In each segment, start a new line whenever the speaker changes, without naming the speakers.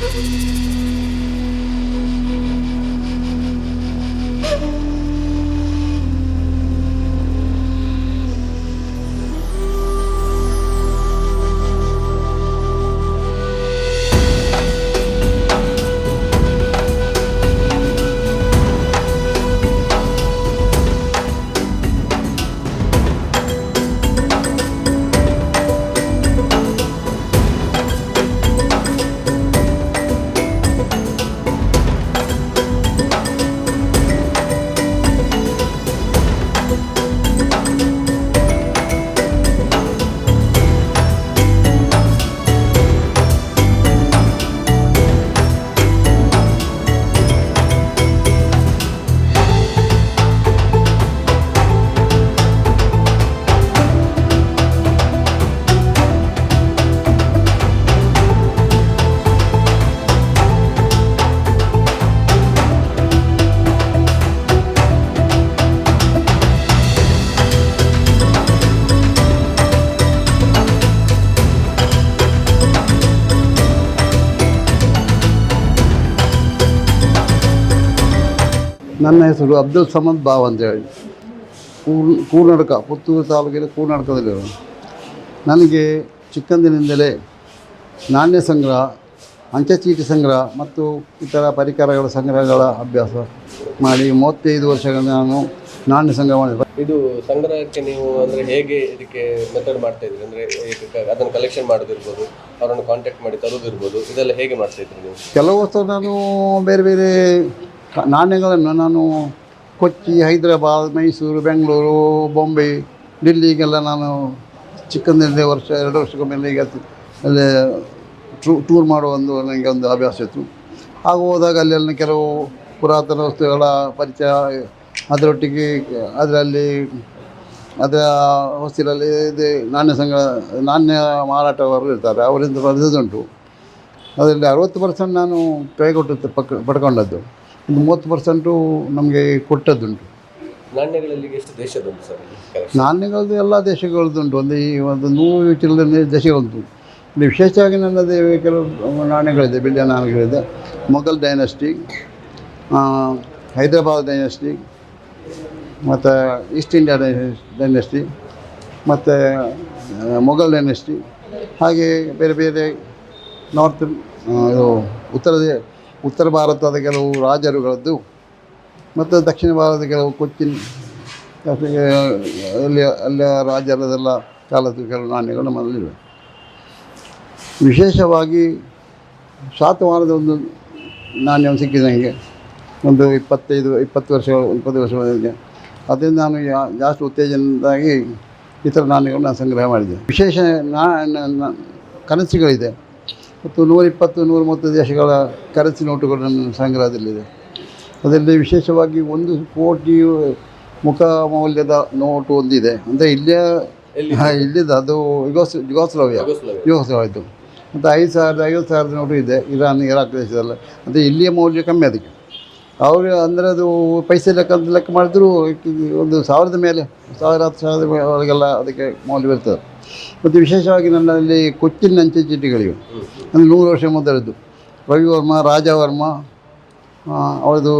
Thank you. ನನ್ನ ಹೆಸರು ಅಬ್ದುಲ್ ಸಮದ್ ಬಾವ್ ಅಂತೇಳಿ. ಕೂರ್ ಕೂರ್ನಡ್ಕ ಪುತ್ತೂರು ತಾಲೂಕಿನ ಕೂರ್ನಡ್ಕದಲ್ಲಿರೋ ನನಗೆ ಚಿಕ್ಕಂದಿನಿಂದಲೇ ನಾಣ್ಯ ಸಂಗ್ರಹ ಅಂಚೆ ಚೀಟಿ ಸಂಗ್ರಹ ಮತ್ತು ಇತರ ಪರಿಕರಗಳ ಸಂಗ್ರಹಗಳ ಅಭ್ಯಾಸ ಮಾಡಿ ಮೂವತ್ತೈದು ವರ್ಷಗಳ ನಾನು ನಾಣ್ಯ ಸಂಗ್ರಹ ಮಾಡಿದೆ.
ಇದು ಸಂಗ್ರಹಕ್ಕೆ ನೀವು ಅಂದರೆ ಹೇಗೆ ಇದಕ್ಕೆ ಮೆಥಡ್ ಮಾಡ್ತಾ ಇದ್ರಿ ಅಂದರೆ ಅದನ್ನು ಕಲೆಕ್ಷನ್ ಮಾಡೋದಿರ್ಬೋದು ಅವರನ್ನು ಕಾಂಟ್ಯಾಕ್ಟ್ ಮಾಡಿ ತರೋದಿರ್ಬೋದು ಇದೆಲ್ಲ ಹೇಗೆ ಮಾಡ್ತಾ ಇದ್ರಿ ನೀವು?
ಕೆಲವು ವರ್ಷ ನಾನು ಬೇರೆ ಬೇರೆ ನಾಣ್ಯಗಳನ್ನು ನಾನು ಕೊಚ್ಚಿ ಹೈದರಾಬಾದ್, ಮೈಸೂರು, ಬೆಂಗಳೂರು, ಬೊಂಬೆ ಡೆಲ್ಲಿಗೆಲ್ಲ ನಾನು ಚಿಕ್ಕಂದಿನಿಂದ ವರ್ಷ, ಎರಡು ವರ್ಷಕ್ಕೊಮ್ಮೆ ಈಗ ಅಲ್ಲಿ ಟೂ, ಟೂರ್ ಮಾಡುವ ಒಂದು ನನಗೆ ಒಂದು ಅಭ್ಯಾಸ ಇತ್ತು. ಹಾಗೆ ಹೋದಾಗ ಅಲ್ಲೆಲ್ಲ ಕೆಲವು ಪುರಾತನ ವಸ್ತುಗಳ ಪರಿಚಯ, ಅದರೊಟ್ಟಿಗೆ ಅದರಲ್ಲಿ ಅದರ ಹೊಸ್ತಿಲಲ್ಲಿ ಇದು ನಾಣ್ಯ ಸಂಘ ನಾಣ್ಯ ಮಾರಾಟವರು ಇರ್ತಾರೆ, ಅವರಿಂದ ಬರೆದದುಂಟು ಅದರಲ್ಲಿ ಅರವತ್ತು ಪರ್ಸೆಂಟ್ ನಾನು ಕೈಗೊಟ್ಟು ಪಕ್, ಪಡ್ಕೊಂಡದ್ದು. ಇನ್ನು ಮೂವತ್ತು ಪರ್ಸೆಂಟು ನಮಗೆ ಕೊಟ್ಟದ್ದುಂಟು.
ನಾಣ್ಯಗಳಲ್ಲಿ ಎಷ್ಟು ದೇಶದುಂಟು ಸರ್
ನಾಣ್ಯಗಳದ್ದು ಎಲ್ಲ ದೇಶಗಳದ್ದುಂಟು ಒಂದು ಈ ಒಂದು ನೂರು ಚಿಲ್ಲರೆ ದೇಶಗಳದ್ದು ಇಲ್ಲಿ ವಿಶೇಷವಾಗಿ ನನ್ನದೇ ಕೆಲವು ನಾಣ್ಯಗಳಿದೆ ಬಿಳಿಯ ನಾಣ್ಯಗಳಿದೆ. ಮೊಘಲ್ ಡೈನಸ್ಟಿ ಹೈದರಾಬಾದ್ ಡೈನಸ್ಟಿ ಮತ್ತು ಈಸ್ಟ್ ಇಂಡಿಯಾ ಡೈನಸ್ಟಿ ಮತ್ತು ಮೊಘಲ್ ಡೈನಸ್ಟಿ ಹಾಗೆ ಬೇರೆ ಬೇರೆ ನಾರ್ತ್ ಇದು ಉತ್ತರ ದೇ- ಉತ್ತರ ಭಾರತದ ಕೆಲವು ರಾಜರುಗಳದ್ದು ಮತ್ತು ದಕ್ಷಿಣ ಭಾರತದ ಕೆಲವು ಕೊಚ್ಚಿನ್ ಅಲ್ಲಿ ಅಲ್ಲಿಯ ರಾಜರದೆಲ್ಲ ಕಾಲದ ಕೆಲವು ನಾಣ್ಯಗಳು ನಮ್ಮಲ್ಲಿವೆ. ವಿಶೇಷವಾಗಿ ಶಾತವಾರದ ಒಂದು ನಾಣ್ಯ ಸಿಕ್ಕಿದೆ ನನಗೆ. ಒಂದು ಇಪ್ಪತ್ತೈದು, ಇಪ್ಪತ್ತು ವರ್ಷಗಳು, ಇಪ್ಪತ್ತು ವರ್ಷಗಳಿಗೆ ಅದರಿಂದ ನಾನು ಜಾಸ್ತಿ ಉತ್ತೇಜನದಾಗಿ ಇತರ ನಾಣ್ಯಗಳನ್ನ ನಾನು ಸಂಗ್ರಹ ಮಾಡಿದೆ. ವಿಶೇಷ ನಾ, ಕನಸುಗಳಿದೆ. ಮತ್ತು ನೂರಿಪ್ಪತ್ತು ನೂರ ಮೂವತ್ತು ದೇಶಗಳ ಕರೆನ್ಸಿ ನೋಟುಗಳು ನನ್ನ ಸಂಗ್ರಹದಲ್ಲಿದೆ. ಅದರಲ್ಲಿ ವಿಶೇಷವಾಗಿ ಒಂದು ಕೋಟಿ ಮುಖ ಮೌಲ್ಯದ ನೋಟು ಒಂದಿದೆ. ಅಂದರೆ ಇಲ್ಲಿಯ
ಎಲ್ಲಿ?
ಹಾಂ ಇಲ್ಲಿದ್ದು ಅದು ಯುಗೋಸ್ ಯುಗೋಸ್ಲವ್ಯ?
ಯುಗೋಸ್ಲಾವಿಯಾ.
ಯುಗೋಸ್ಲವ್ಯದ್ದು. ಮತ್ತು ಐದು ಸಾವಿರದ ಐವತ್ತು ಸಾವಿರದ ನೋಟು ಇದೆ ಇರಾನ್ ಇರಾಕ್ ದೇಶದಲ್ಲ. ಅಂದರೆ ಇಲ್ಲಿಯ ಮೌಲ್ಯ ಕಮ್ಮಿ ಅದಕ್ಕೆ. ಅವರು ಅಂದರೆ ಅದು ಪೈಸೆ ಲೆಕ್ಕ ಅಂತ ಲೆಕ್ಕ ಮಾಡಿದ್ರು ಒಂದು ಸಾವಿರದ ಮೇಲೆ ಸಾವಿರ ಹತ್ತು ಸಾವಿರದ ಒಳಗೆಲ್ಲ ಅದಕ್ಕೆ ಮೌಲ್ಯ ಇರ್ತದೆ ಮತ್ತು ವಿಶೇಷವಾಗಿ ನನ್ನಲ್ಲಿ ಕೊಚ್ಚಿನ ಅಂಚೆ ಚೀಟಿಗಳಿವೆ. ಅಂದರೆ ನೂರು ವರ್ಷ ಮೊದಲದ್ದು. ರವಿವರ್ಮ ರಾಜವರ್ಮ ಅವರದು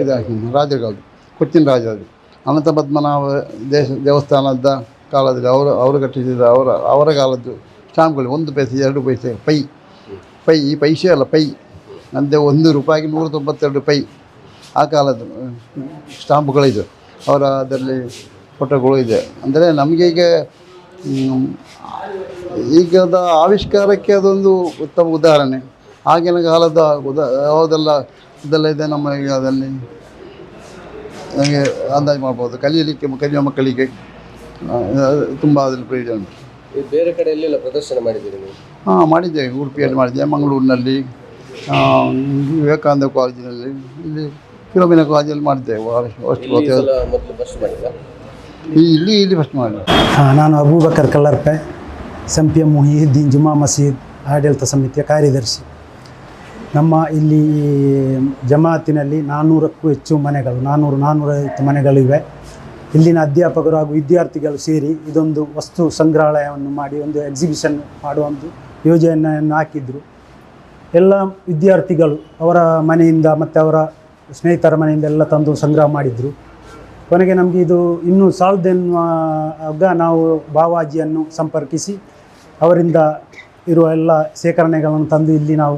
ಇದಾಗಿ ಇದು ರಾಜರುಗಳದ್ದು ಕೊಚ್ಚಿನ ರಾಜರದ್ದು. ಅನಂತ ಪದ್ಮನಾಭ ದೇಶ ದೇವಸ್ಥಾನದ ಕಾಲದಲ್ಲಿ ಅವರು ಅವರು ಕಟ್ಟಿಸಿದ ಅವರ ಅವರ ಕಾಲದ್ದು ಸ್ಟಾಂಪ್ಗಳು. ಒಂದು ಪೈಸೆ ಎರಡು ಪೈಸೆ ಪೈ. ಪೈ ಈ ಪೈಸೆ ಅಲ್ಲ ಪೈ. ಅಂದರೆ ಒಂದು ರೂಪಾಯಿಗೆ ನೂರ ತೊಂಬತ್ತೆರಡು ಪೈ. ಆ ಕಾಲದ್ದು ಸ್ಟಾಂಪ್ಗಳಿದೆ. ಅವರ ಅದರಲ್ಲಿ ಫೋಟೋಗಳು ಇದೆ. ಅಂದರೆ ನಮಗೆ ಈಗ ಹ್ಮ್, ಈಗದ ಆವಿಷ್ಕಾರಕ್ಕೆ ಅದೊಂದು ಉತ್ತಮ ಉದಾಹರಣೆ. ಆಗಿನ ಕಾಲದ ಉದಾ ಯಾವುದೆಲ್ಲ ಇದೆಲ್ಲ ಇದೆ ನಮ್ಮ ಈಗ ಅದರಲ್ಲಿ? ನನಗೆ ಅಂದಾಜು ಮಾಡ್ಬೋದು. ಕಲಿಯಲಿಕ್ಕೆ ಕಲಿಯುವ ಮಕ್ಕಳಿಗೆ. ತುಂಬ ಅದರಲ್ಲಿ ಪ್ರಯೋಜನ ಉಂಟು.
ಬೇರೆ ಕಡೆ ಎಲ್ಲೆಲ್ಲ ಪ್ರದರ್ಶನ ಮಾಡಿದ್ದೀರಿ ನೀವು?
ಹಾಂ ಮಾಡಿದ್ದೇವೆ. ಉಡುಪಿಯಲ್ಲಿ ಮಾಡಿದ್ದೆ ಮಂಗಳೂರಿನಲ್ಲಿ ವಿವೇಕಾನಂದ ಕಾಲೇಜಿನಲ್ಲಿ ಇಲ್ಲಿ ಫಿಲೋಮಿನ ಕಾಲೇಜಲ್ಲಿ ಮಾಡಿದ್ದೇವೆ. ಅಷ್ಟು
ಇಲ್ಲಿ
ಇಲ್ಲಿ ಫಸ್ಟ್ ಮಾಡಿ.
ಹಾಂ, ನಾನು ಅಬೂಬಕರ್ ಕಲ್ಲರ್ಪೆ, ಸಂಪಿಯ ಮುಹಿಯುದ್ದೀನ್ ಜುಮಾ ಮಸೀದ್, ಆಡಳಿತ ಸಮಿತಿಯ ಕಾರ್ಯದರ್ಶಿ. ನಮ್ಮ ಇಲ್ಲಿ ಜಮಾತಿನಲ್ಲಿ ನಾನ್ನೂರಕ್ಕೂ ಹೆಚ್ಚು ಮನೆಗಳು ನಾನ್ನೂರು ನಾನ್ನೂರೈವತ್ತು ಮನೆಗಳಿವೆ ಇಲ್ಲಿನ ಅಧ್ಯಾಪಕರು ಹಾಗೂ ವಿದ್ಯಾರ್ಥಿಗಳು ಸೇರಿ ಇದೊಂದು ವಸ್ತು ಸಂಗ್ರಹಾಲಯವನ್ನು ಮಾಡಿ, ಒಂದು ಎಕ್ಸಿಬಿಷನ್ ಮಾಡುವ ಒಂದು ಯೋಜನೆಯನ್ನು ಹಾಕಿದ್ರು. ಎಲ್ಲ ವಿದ್ಯಾರ್ಥಿಗಳು ಅವರ ಮನೆಯಿಂದ ಮತ್ತು ಅವರ ಸ್ನೇಹಿತರ ಮನೆಯಿಂದ ಎಲ್ಲ ತಂದು ಸಂಗ್ರಹ ಮಾಡಿದರು. ಕೊನೆಗೆ ನಮಗೆ ಇದು ಇನ್ನೂ ಸಾಲದೆನ್ನುವಾಗ ನಾವು ಬಾವಾಜಿಯನ್ನು ಸಂಪರ್ಕಿಸಿ ಅವರಿಂದ ಇರುವ ಎಲ್ಲ ಶೇಖರಣೆಗಳನ್ನು ತಂದು ಇಲ್ಲಿ ನಾವು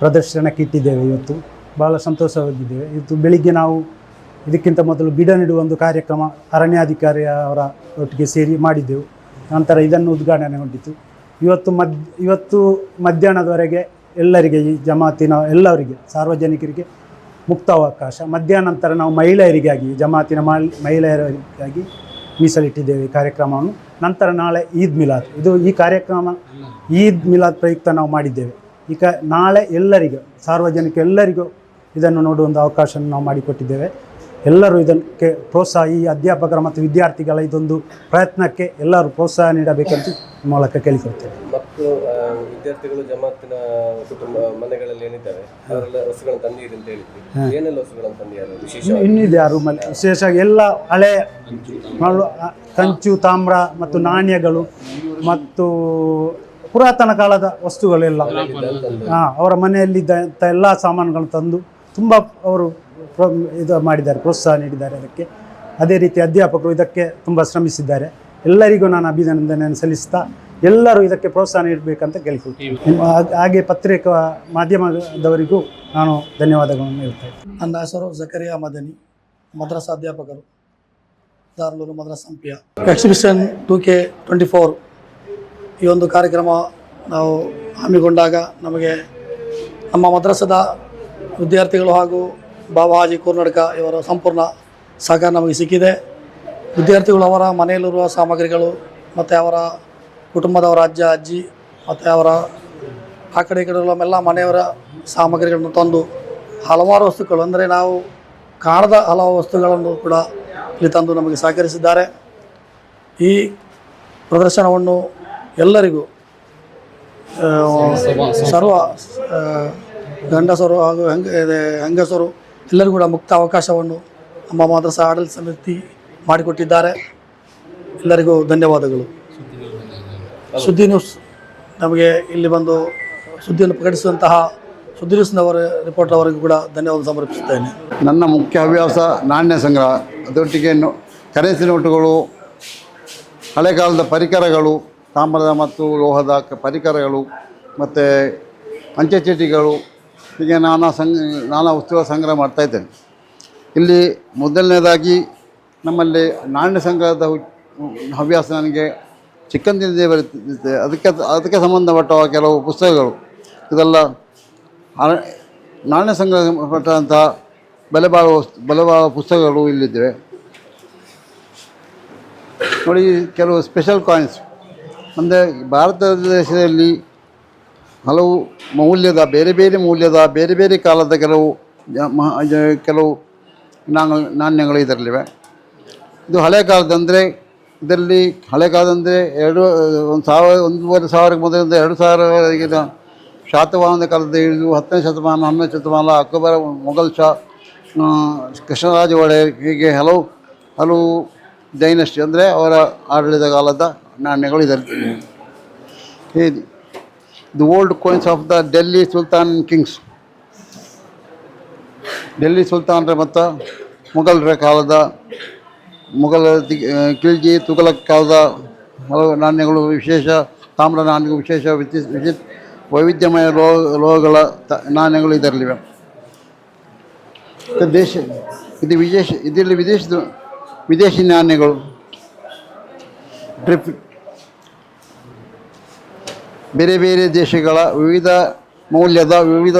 ಪ್ರದರ್ಶನಕ್ಕೆ ಇಟ್ಟಿದ್ದೇವೆ ಇವತ್ತು. ಭಾಳ ಸಂತೋಷವಾಗಿದ್ದೇವೆ. ಇವತ್ತು ಬೆಳಿಗ್ಗೆ ನಾವು ಇದಕ್ಕಿಂತ ಮೊದಲು ಗಿಡ ನೆಡುವ ಒಂದು ಕಾರ್ಯಕ್ರಮ ಅರಣ್ಯಾಧಿಕಾರಿ ಅವರ ಒಟ್ಟಿಗೆ ಸೇರಿ ಮಾಡಿದ್ದೆವು. ನಂತರ ಇದನ್ನು ಉದ್ಘಾಟನೆ ಉದ್ಘಾಟನೆಗೊಂಡಿತು ಇವತ್ತು ಮದ್, ಇವತ್ತು ಮಧ್ಯಾಹ್ನದವರೆಗೆ ಎಲ್ಲರಿಗೆ ಈ ಜಮಾತಿನ ಎಲ್ಲರಿಗೆ, ಸಾರ್ವಜನಿಕರಿಗೆ ಮುಕ್ತ ಅವಕಾಶ ಮಧ್ಯಾಹ್ನ ನಂತರ ನಾವು ಮಹಿಳೆಯರಿಗಾಗಿ, ಜಮಾತಿನ ಮಹಿಳೆಯರಿಗಾಗಿ ಮೀಸಲಿಟ್ಟಿದ್ದೇವೆ ಕಾರ್ಯಕ್ರಮವನ್ನು. ನಂತರ ನಾಳೆ ಈದ್ ಮಿಲಾದ್. ಇದು ಈ ಕಾರ್ಯಕ್ರಮ ಈದ್ ಮಿಲಾದ್ ಪ್ರಯುಕ್ತ ನಾವು ಮಾಡಿದ್ದೇವೆ. ಈಗ ನಾಳೆ ಎಲ್ಲರಿಗೂ, ಸಾರ್ವಜನಿಕ ಎಲ್ಲರಿಗೂ ಇದನ್ನು ನೋಡುವ ಒಂದು ಅವಕಾಶವನ್ನು ನಾವು ಮಾಡಿಕೊಟ್ಟಿದ್ದೇವೆ. ಎಲ್ಲರೂ ಇದಕ್ಕೆ ಪ್ರೋತ್ಸಾಹ, ಈ ಅಧ್ಯಾಪಕರ ಮತ್ತು ವಿದ್ಯಾರ್ಥಿಗಳ ಇದೊಂದು ಪ್ರಯತ್ನಕ್ಕೆ ಎಲ್ಲರೂ ಪ್ರೋತ್ಸಾಹ ನೀಡಬೇಕಂತ ಮೂಲಕ ಕೇಳಿಕೊಳ್ತೇವೆ.
ವಿದ್ಯಾರ್ಥಿಗಳು ಜಮಾತಿನ ಕುಟುಂಬ ಮನೆಗಳಲ್ಲಿ ಅವರೆಲ್ಲ ವಸ್ತುಗಳನ್ನು ತಂದಿರಿ ಅಂತ ಹೇಳಿದ್ವಿ ಏನೆಲ್ಲ ವಸ್ತುಗಳನ್ನು ತಂದಿದ್ದಾರೆ ವಿಶೇಷ
ಇನ್ನು ಇನ್ನಿದೆ ಆ ರೂಮಲ್ಲಿ ವಿಶೇಷವಾಗಿ ಎಲ್ಲ ಹಳೆ ಕಂಚು ತಾಮ್ರ ಮತ್ತು ನಾಣ್ಯಗಳು ಮತ್ತು ಪುರಾತನ ಕಾಲದ ವಸ್ತುಗಳೆಲ್ಲ. ಹಾಂ ಅವರ ಮನೆಯಲ್ಲಿದ್ದಂಥ ಎಲ್ಲ ಸಾಮಾನುಗಳನ್ನು ತಂದು ತುಂಬ ಅವರು ಇದು ಮಾಡಿದ್ದಾರೆ ಪ್ರೋತ್ಸಾಹ ನೀಡಿದ್ದಾರೆ ಅದಕ್ಕೆ. ಅದೇ ರೀತಿ ಅಧ್ಯಾಪಕರು ಇದಕ್ಕೆ ತುಂಬ ಶ್ರಮಿಸಿದ್ದಾರೆ. ಎಲ್ಲರಿಗೂ ನಾನು ಅಭಿನಂದನೆಯನ್ನು ಸಲ್ಲಿಸ್ತಾ ಎಲ್ಲರೂ ಇದಕ್ಕೆ ಪ್ರೋತ್ಸಾಹ ನೀಡಬೇಕಂತ ಕೇಳ್ಕೊಳ್ತೀವಿ ನಿಮ್ಮ ಹಾಗೆ- ಪತ್ರಿಕಾ ಮಾಧ್ಯಮದವರಿಗೂ ನಾನು ಧನ್ಯವಾದಗಳನ್ನು ಹೇಳ್ತೇನೆ ಇದ್ದೀನಿ.
ನನ್ನ ಹೆಸರು ಜಕರಿಯಾ ಮದನಿ ಮದ್ರಸಾ ಅಧ್ಯಾಪಕರು ದಾರ್ಲೂರು ಮದ್ರಾಸ್ ಹಂಪಿಯ. Exhibition two K twenty four ಈ ಒಂದು ಕಾರ್ಯಕ್ರಮ ನಾವು ಹಮ್ಮಿಕೊಂಡಾಗ ನಮಗೆ ನಮ್ಮ ಮದ್ರಸದ ವಿದ್ಯಾರ್ಥಿಗಳು ಹಾಗೂ ಬಾಬಾ ಹಾಜಿ ಕೂರ್ನಡ್ಕ ಇವರ ಸಂಪೂರ್ಣ ಸಹಕಾರ ನಮಗೆ ಸಿಕ್ಕಿದೆ. ವಿದ್ಯಾರ್ಥಿಗಳು ಅವರ ಮನೆಯಲ್ಲಿರುವ ಸಾಮಗ್ರಿಗಳು ಮತ್ತು ಅವರ ಕುಟುಂಬದವರ ಅಜ್ಜ, ಅಜ್ಜಿ ಮತ್ತು ಅವರ ಆ ಕಡೆ ಈ ಕಡೆ ಮನೆಯವರ ಸಾಮಗ್ರಿಗಳನ್ನು ತಂದು ಹಲವಾರು ವಸ್ತುಗಳು ಅಂದರೆ ನಾವು ಕಾಣದ ಹಲವು ವಸ್ತುಗಳನ್ನು ಕೂಡ ಇಲ್ಲಿ ತಂದು ನಮಗೆ ಸಹಕರಿಸಿದ್ದಾರೆ. ಈ ಪ್ರದರ್ಶನವನ್ನು ಎಲ್ಲರಿಗೂ ಸರ್ವ ಗಂಡಸರು ಹಾಗೂ ಹೆಂಗ ಹೆಂಗಸರು ಎಲ್ಲರಿಗೂ ಕೂಡ ಮುಕ್ತ ಅವಕಾಶವನ್ನು ನಮ್ಮ ಮಾದ್ರಸಾ ಆಡಳಿತ ಸಮಿತಿ ಮಾಡಿಕೊಟ್ಟಿದ್ದಾರೆ. ಎಲ್ಲರಿಗೂ ಧನ್ಯವಾದಗಳು. ಸುದ್ದಿ ನ್ಯೂಸ್ ನಮಗೆ ಇಲ್ಲಿ ಬಂದು ಸುದ್ದಿಯನ್ನು ಪ್ರಕಟಿಸುವಂತಹ ಸುದ್ದಿ ನ್ಯೂಸ್ನವರ ರಿಪೋರ್ಟರ್ ಅವರಿಗೂ ಕೂಡ ಧನ್ಯವಾದ ಸಮರ್ಪಿಸುತ್ತೇನೆ.
ನನ್ನ ಮುಖ್ಯ ಹವ್ಯಾಸ ನಾಣ್ಯ ಸಂಗ್ರಹ. ಅದರೊಟ್ಟಿಗೆ ನೋ ಕರೆನ್ಸಿ ನೋಟುಗಳು ಹಳೆ ಕಾಲದ ಪರಿಕರಗಳು ತಾಮ್ರದ ಮತ್ತು ಲೋಹದ ಪರಿಕರಗಳು ಮತ್ತು ಅಂಚೆ ಚೀಟಿಗಳು ಹೀಗೆ ನಾನಾ ಸಂಗ್ ನಾನಾ ವಸ್ತುಗಳ ಸಂಗ್ರಹ ಮಾಡ್ತಾಯಿದ್ದೇನೆ ಇಲ್ಲಿ ಮೊದಲನೇದಾಗಿ ನಮ್ಮಲ್ಲಿ ನಾಣ್ಯ ಸಂಗ್ರಹದ ಹವ್ಯಾಸ ನನಗೆ ಚಿಕ್ಕಂದಿನದೇ ಬರುತ್ತೆ ಅದಕ್ಕೆ ಅದಕ್ಕೆ ಸಂಬಂಧಪಟ್ಟ ಕೆಲವು ಪುಸ್ತಕಗಳು. ಇದೆಲ್ಲ ನಾಣ್ಯ ಸಂಗ್ರಹಪಟ್ಟಂತಹ ಬೆಲೆ ಬಾಳುವ ಬೆಲೆ ಪುಸ್ತಕಗಳು ಇಲ್ಲಿದ್ದೇವೆ. ನೋಡಿ, ಕೆಲವು ಸ್ಪೆಷಲ್ ಕಾಯಿನ್ಸ್ ಅಂದರೆ ಭಾರತ ದೇಶದಲ್ಲಿ ಹಲವು ಮೌಲ್ಯದ, ಬೇರೆ ಬೇರೆ ಮೌಲ್ಯದ, ಬೇರೆ ಬೇರೆ ಕಾಲದ ಕೆಲವು ಕೆಲವು ನಾಣ್ಯ, ನಾಣ್ಯಗಳು ಇದರಲ್ಲಿವೆ. ಇದು ಹಳೆ ಕಾಲದಂದರೆ ಇದರಲ್ಲಿ ಹಳೆ ಕಾಲದಂದರೆ ಎರಡು, ಒಂದು ಸಾವಿರ, ಒಂದೂವರೆ ಸಾವಿರಕ್ಕೆ ಮೊದಲಿಂದ ಎರಡು ಸಾವಿರವರೆಗಿನ ಶಾತವಾಹನ ಕಾಲದ ಹಿಡಿದು ಹತ್ತನೇ ಶತಮಾನ, ಹನ್ನೊಂದನೇ ಶತಮಾನ, ಅಕ್ಟೋಬರ್, ಮೊಘಲ್ ಶಾ ಕೃಷ್ಣರಾಜ ಒಡೆಯರ್ ಹೀಗೆ ಹಲವು ಹಲವು ಡೈನಸ್ಟಿ ಅಂದರೆ ಅವರ ಆಡಳಿತ ಕಾಲದ ನಾಣ್ಯಗಳು ಇದರಲ್ಲಿ. ಹೇಳಿ the old coins of the Delhi sultan kings Delhi ಸುಲ್ತಾನರ ಮತ್ತು ಮೊಘಲರ ಕಾಲದ ಮುಘಲ ಖಿಲ್ಜಿ ತುಘಲಕ್ ಕಾಲದ ಹಲವು ನಾಣ್ಯಗಳು ವಿಶೇಷ, ತಾಮ್ರ ನಾಣ್ಯಗಳು ವಿಶೇಷ ವಿಚಿ ವಿಚಿ ವೈವಿಧ್ಯಮಯ ಲೋ ಲೋಹಗಳ ತ ನಾಣ್ಯಗಳು ಇದರಲ್ಲಿವೆ. ಇದು ದೇಶ, ಇದು ವಿದೇಶ ಇದರಲ್ಲಿ ವಿದೇಶದ, ವಿದೇಶಿ ನಾಣ್ಯಗಳು. ಟ್ರಿಪ್ ಬೇರೆ ಬೇರೆ ದೇಶಗಳ ವಿವಿಧ ಮೌಲ್ಯದ, ವಿವಿಧ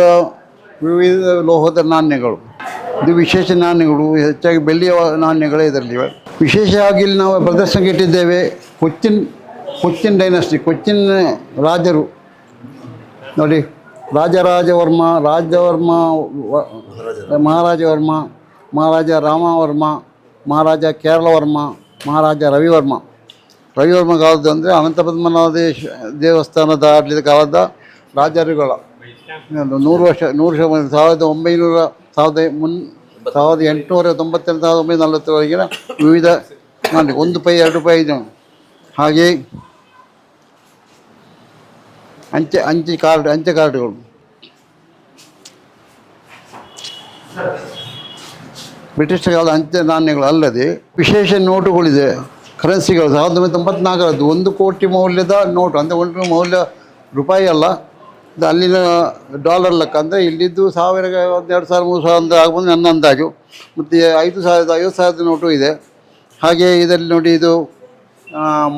ವಿವಿಧ ಲೋಹದ ನಾಣ್ಯಗಳು. ಇದು ವಿಶೇಷ ನಾಣ್ಯಗಳು, ಹೆಚ್ಚಾಗಿ ಬೆಳ್ಳಿಯ ನಾಣ್ಯಗಳೇ ಇದರಲ್ಲಿವೆ. ವಿಶೇಷವಾಗಿ ಇಲ್ಲಿ ನಾವು ಪ್ರದರ್ಶನಕ್ಕೆ ಇಟ್ಟಿದ್ದೇವೆ ಕೊಚ್ಚಿನ್ ಕೊಚ್ಚಿನ್ ಡೈನಸ್ಟಿ ಕೊಚ್ಚಿನ್ ರಾಜರು. ನೋಡಿ, ರಾಜರಾಜವರ್ಮ, ರಾಜವರ್ಮ ಮಹಾರಾಜವರ್ಮ, ಮಹಾರಾಜ ರಾಮವರ್ಮ, ಮಹಾರಾಜ ಕೇರಳವರ್ಮ, ಮಹಾರಾಜ ರವಿವರ್ಮ. ರವಿವರ್ಮ ಕಾಲದ್ದು ಅಂದರೆ ಅನಂತ ಪದ್ಮನಾಭೇಶ ದೇವಸ್ಥಾನದ ಆಡಳಿತ ಕಾಲದ ರಾಜರುಗಳ. ನೂರು ವರ್ಷ, ನೂರು ಸಾವಿರದ ಒಂಬೈನೂರ, ಸಾವಿರದ ಮುನ್ ಸಾವಿರದ ಎಂಟುನೂರ ತೊಂಬತ್ತೆಂಟು ಸಾವಿರದ ಒಂಬೈನೂರ ನಲವತ್ತರವರೆಗಿನ ವಿವಿಧ ಮಾಡಿ, ಒಂದು ರೂಪಾಯಿ ಎರಡು ರೂಪಾಯಿ ಇದು. ಹಾಗೆ ಅಂಚೆ ಅಂಚೆ ಕಾರ್ಡ್, ಅಂಚೆ ಕಾರ್ಡ್ಗಳು. ಬ್ರಿಟಿಷ್ ಕಾಲದ ಅಂಚೆ ನಾಣ್ಯಗಳು ಅಲ್ಲದೆ ವಿಶೇಷ ನೋಟುಗಳಿದೆ. ಕರೆನ್ಸಿಗಳು, ಸಾವಿರದ ಒಂಬೈನೂರ ತೊಂಬತ್ನಾಲ್ಕರದ್ದು ಒಂದು ಕೋಟಿ ಮೌಲ್ಯದ ನೋಟು, ಅಂದರೆ ಒಂದು ಮೌಲ್ಯ ರೂಪಾಯಿ ಅಲ್ಲ. ಅಲ್ಲಿನ ಡಾಲರ್ ಲೆಕ್ಕ. ಅಂದರೆ ಇಲ್ಲಿದ್ದು ಸಾವಿರ ಒಂದು ಎರಡು ಸಾವಿರ, ಮೂರು ಸಾವಿರ ಅಂತ ಆಗ್ಬೋದು, ನನ್ನ ಅಂದಾಜು. ಮತ್ತು ಐದು ಸಾವಿರದ, ಐವತ್ತು ಸಾವಿರದ ನೋಟು ಇದೆ. ಹಾಗೆ ಇದರಲ್ಲಿ ನೋಡಿ ಇದು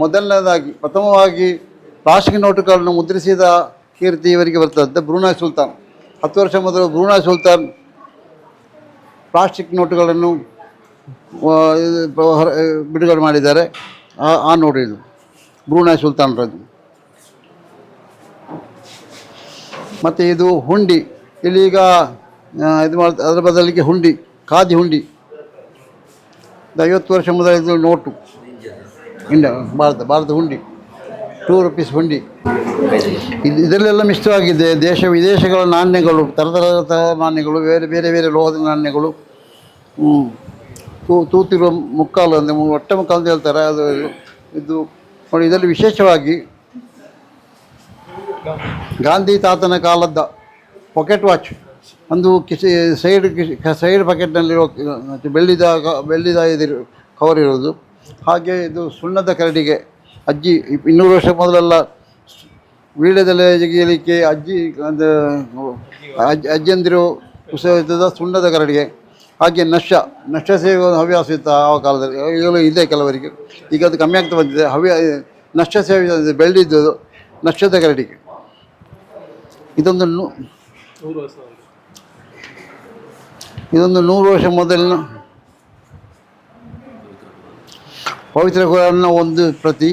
ಮೊದಲನೇದಾಗಿ, ಪ್ರಥಮವಾಗಿ ಪ್ಲಾಸ್ಟಿಕ್ ನೋಟುಗಳನ್ನು ಮುದ್ರಿಸಿದ ಕೀರ್ತಿ ಇವರಿಗೆ ಬರ್ತದೆ ಬ್ರೂನಾ ಸುಲ್ತಾನ್. ಹತ್ತು ವರ್ಷ ಮೊದಲು ಬ್ರೂನಾ ಸುಲ್ತಾನ್ ಪ್ಲಾಸ್ಟಿಕ್ ನೋಟುಗಳನ್ನು ಬಿಡುಗಡೆ ಮಾಡಿದ್ದಾರೆ. ಆ ನೋಟು ಇದು ಬ್ರೂನಾಯ್ ಸುಲ್ತಾನ್ರದ್ದು. ಮತ್ತು ಇದು ಹುಂಡಿ. ಇಲ್ಲಿ ಈಗ ಇದು ಮಾಡ, ಅದರ ಬದಲಿಗೆ ಹುಂಡಿ, ಖಾದಿ ಹುಂಡಿ. ಐವತ್ತು ವರ್ಷ ಮೊದಲ ಇದು ನೋಟು. ಇಂಡಿಯಾ ಭಾರತ ಭಾರತ ಹುಂಡಿ. ಟೂ ರುಪೀಸ್ ಹುಂಡಿ. ಇದು ಇದರಲ್ಲೆಲ್ಲ ಮಿಶ್ರವಾಗಿದೆ ದೇಶ ವಿದೇಶಗಳ ನಾಣ್ಯಗಳು, ಥರ ಥರದ ನಾಣ್ಯಗಳು, ಬೇರೆ ಬೇರೆ ಬೇರೆ ಲೋಹದ ನಾಣ್ಯಗಳು. ತೂ, ತೂತಿರುವ ಮುಕ್ಕಾಲು ಅಂದರೆ ಹೊಟ್ಟೆ ಮುಕ್ಕಾಲು ಅಂತ ಹೇಳ್ತಾರೆ. ಅದು ಇದು, ನೋಡಿ, ಇದರಲ್ಲಿ ವಿಶೇಷವಾಗಿ ಗಾಂಧಿ ತಾತನ ಕಾಲದ ಪಾಕೆಟ್ ವಾಚ್ ಒಂದು ಕಿಸಿ ಸೈಡ್ ಕಿಸಿ ಸೈಡ್ ಪಾಕೆಟ್ನಲ್ಲಿರೋ ಬೆಳ್ಳಿದ ಬೆಳ್ಳಿದ ಇದಿರು ಕವರ್ ಇರೋದು. ಹಾಗೆ ಇದು ಸುಣ್ಣದ ಕರಡಿಗೆ ಅಜ್ಜಿ, ಇನ್ನೂರು ವರ್ಷ ಮೊದಲೆಲ್ಲ ವೀಳ್ಯದೆಲೆ ಜಗಿಯಲಿಕ್ಕೆ ಅಜ್ಜಿ ಒಂದು ಅಜ್ಜಿ, ಅಜ್ಜಂದಿರು ಉತ್ಸವದ ಸುಣ್ಣದ ಕರಡಿಗೆ. ಹಾಗೆ ನಶ ನಶ ಸೇವೆ ಹವ್ಯಾಸ ಇತ್ತು ಆ ಕಾಲದಲ್ಲಿ. ಈಗಲೂ ಇದೆ ಕೆಲವರಿಗೆ. ಈಗ ಅದು ಕಮ್ಮಿ ಆಗ್ತಾ ಬಂದಿದೆ. ಹವ್ಯ ನಶ ಸೇವೆ ಬೆಳ್ಳಿದ್ದು ನಷ್ಟದ ಕರಡಿಗೆ. ಇದೊಂದು ಇದೊಂದು ನೂರು ವರ್ಷ ಮೊದಲಿನ ಪವಿತ್ರ ಕುರಾನ್ನ ಒಂದು ಪ್ರತಿ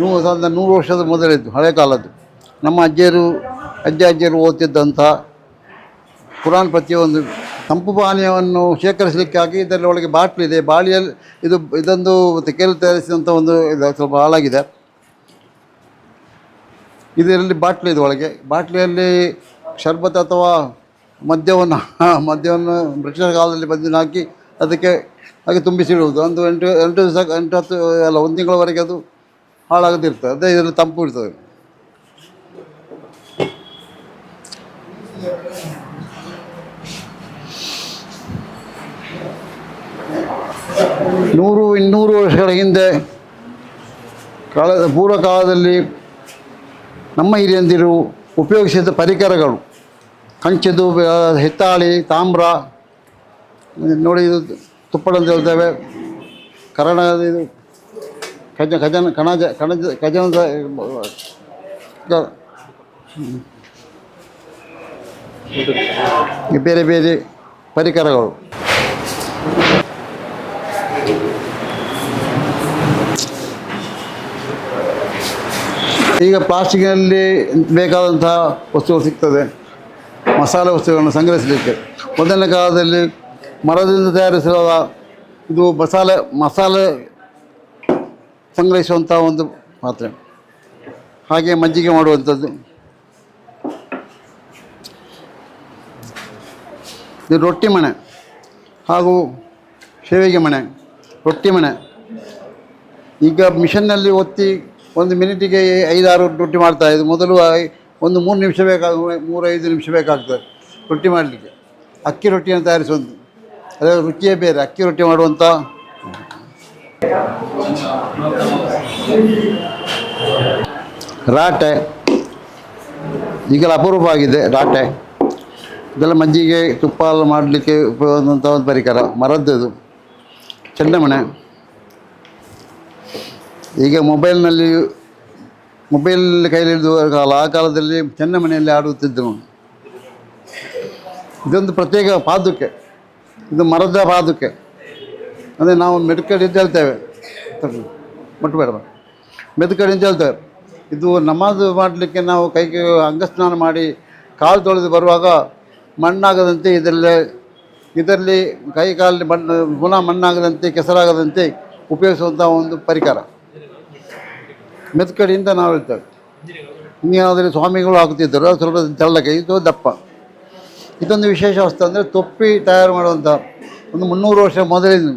ನೂರು ಸಾವಿರದ ನೂರು ವರ್ಷದ ಮೊದಲಿದ್ದು ಹಳೆ ಕಾಲದ್ದು. ನಮ್ಮ ಅಜ್ಜಿಯರು ಅಜ್ಜ ಅಜ್ಜಿಯರು ಓದ್ತಿದ್ದಂಥ ಕುರಾನ್ ಪ್ರತಿಯೊಂದು ತಂಪು ಪಾನೀಯವನ್ನು ಶೇಖರಿಸಲಿಕ್ಕಾಗಿ ಇದರಲ್ಲಿ ಒಳಗೆ ಬಾಟ್ಲಿದೆ ಬಾಳಿಯಲ್ಲಿ ಇದು ಇದೊಂದು ತೆಗೆಲು ತಯಾರಿಸಿದಂಥ ಒಂದು ಇದು ಸ್ವಲ್ಪ ಹಾಳಾಗಿದೆ. ಇದರಲ್ಲಿ ಬಾಟ್ಲಿ ಇದೆ ಒಳಗೆ. ಬಾಟ್ಲಿಯಲ್ಲಿ ಶರ್ಬತ್ ಅಥವಾ ಮದ್ಯವನ್ನು ಮದ್ಯವನ್ನು ಬ್ರಿಟಿಷರ ಕಾಲದಲ್ಲಿ ಬಂದಿನ ಹಾಕಿ ಅದಕ್ಕೆ ಹಾಗೆ ತುಂಬಿಸಿಡುವುದು. ಒಂದು ಎಂಟು ಎಂಟು ದಿವಸ, ಎಂಟು ಹತ್ತು, ಅಲ್ಲ, ಒಂದು ತಿಂಗಳವರೆಗೆ ಅದು ಹಾಳಾಗದಿರ್ತದೆ. ಅದೇ ಇದರಲ್ಲಿ ತಂಪು ಇರ್ತದೆ. ನೂರು, ಇನ್ನೂರು ವರ್ಷಗಳ ಹಿಂದೆ ಕಾಲದ ಪೂರ್ವ ಕಾಲದಲ್ಲಿ ನಮ್ಮ ಹಿರಿಯಂದಿರು ಉಪಯೋಗಿಸಿದ ಪರಿಕರಗಳು. ಕಂಚಿದು ಆ, ಹಿತ್ತಾಳಿ ತಾಮ್ರ ನೋಡಿ ಇದು ತುಪ್ಪಳ ಅಂತ ಹೇಳ್ತೇವೆ. ಕರಣ ಇದು ಖಜ ಖಜನ ಕಣಜ ಕಣಜ ಖಜನದ ಗ- ಈ ಬೇರೆ ಬೇರೆ ಪರಿಕರಗಳು. ಈಗ ಪ್ಲಾಸ್ಟಿಕ್ನಲ್ಲಿ ಬೇಕಾದಂತಹ ವಸ್ತುಗಳು ಸಿಗ್ತದೆ. ಮಸಾಲೆ ವಸ್ತುಗಳನ್ನು ಸಂಗ್ರಹಿಸಲಿಕ್ಕೆ. ಮೊದಲನೇ ಕಾಲದಲ್ಲಿ ಮರದಿಂದ ತಯಾರಿಸಿರುವ ಇದು ಮಸಾಲೆ ಮಸಾಲೆ ಸಂಗ್ರಹಿಸುವಂಥ ಒಂದು ಪಾತ್ರೆ. ಹಾಗೆ ಮಜ್ಜಿಗೆ ಮಾಡುವಂಥದ್ದು. ಇದು ರೊಟ್ಟಿ ಮನೆ ಹಾಗೂ ಶೇವಿಗೆ ಮನೆ ರೊಟ್ಟಿ ಮನೆ ಈಗ ಮಿಷನ್ನಲ್ಲಿ ಒತ್ತಿ ಒಂದು ಮಿನಿಟಿಗೆ ಐದಾರು ರೊಟ್ಟಿ ಮಾಡ್ತಾ ಇದ್ದು ಮೊದಲು ಒಂದು ಮೂರು ನಿಮಿಷ ಬೇಕಾಗ ಮೂರು ಐದು ನಿಮಿಷ ಬೇಕಾಗ್ತದೆ ರೊಟ್ಟಿ ಮಾಡಲಿಕ್ಕೆ. ಅಕ್ಕಿ ರೊಟ್ಟಿಯನ್ನು ತಯಾರಿಸೋದು ಅದರ ರುಚಿಯೇ ಬೇರೆ, ಅಕ್ಕಿ ರೊಟ್ಟಿ ಮಾಡುವಂಥ ರಾಟೆ. ಈಗೆಲ್ಲ ಅಪರೂಪ ಆಗಿದೆ, ರಾಟೆ. ಇದೆಲ್ಲ ಮಜ್ಜಿಗೆ ತುಪ್ಪ ಮಾಡಲಿಕ್ಕೆ ಉಪಯೋಗ ಒಂದು ಪರಿಕರ, ಮರದ್ದು ಚೆಂಡಮಣೆ. ಈಗ ಮೊಬೈಲ್ನಲ್ಲಿ, ಮೊಬೈಲ್ ಕೈಲಿಡಿದ ಕಾಲ ಆ ಕಾಲದಲ್ಲಿ ಚೆನ್ನ ಮನೆಯಲ್ಲಿ ಆಡುತ್ತಿದ್ದನು. ಇದೊಂದು ಪ್ರತ್ಯೇಕ ಪಾದುಕೆ. ಇದು ಮರದ ಪಾದುಕೆ. ಅಂದರೆ ನಾವು ಮೆಡ್ಕಡಿ ಅಂತ ಹೇಳ್ತೇವೆ. ಮುಟ್ಟಬೇಡ ಮೆದುಕಡಿ ಅಂತ ಹೇಳ್ತೇವೆ. ಇದು ನಮಾಜು ಮಾಡಲಿಕ್ಕೆ ನಾವು ಕೈಗೆ ಅಂಗಸ್ನಾನ ಮಾಡಿ ಕಾಲು ತೊಳೆದು ಬರುವಾಗ ಮಣ್ಣಾಗದಂತೆ ಇದರಲ್ಲಿ ಇದರಲ್ಲಿ ಕೈ ಕಾಲಲ್ಲಿ ಮಣ್ಣು ಪುನಃ ಮಣ್ಣಾಗದಂತೆ, ಕೆಸರಾಗದಂತೆ ಉಪಯೋಗಿಸುವಂಥ ಒಂದು ಪರಿಕರ. ಮೆತ್ಕಡಿಯಿಂದ ನಾವು ಹೇಳ್ತೇವೆ. ಇನ್ನೇನಾದರೂ ಸ್ವಾಮಿಗಳು ಆಗುತ್ತಿದ್ದರು ಅದು ಸ್ವಲ್ಪ ತೆಳ್ಳಗೆ ಇದು ದಪ್ಪ. ಇದೊಂದು ವಿಶೇಷ ವಸ್ತು ಅಂದರೆ ತೊಪ್ಪಿ ತಯಾರು ಮಾಡುವಂಥ ಒಂದು ಮುನ್ನೂರು ವರ್ಷ ಮೊದಲಿನ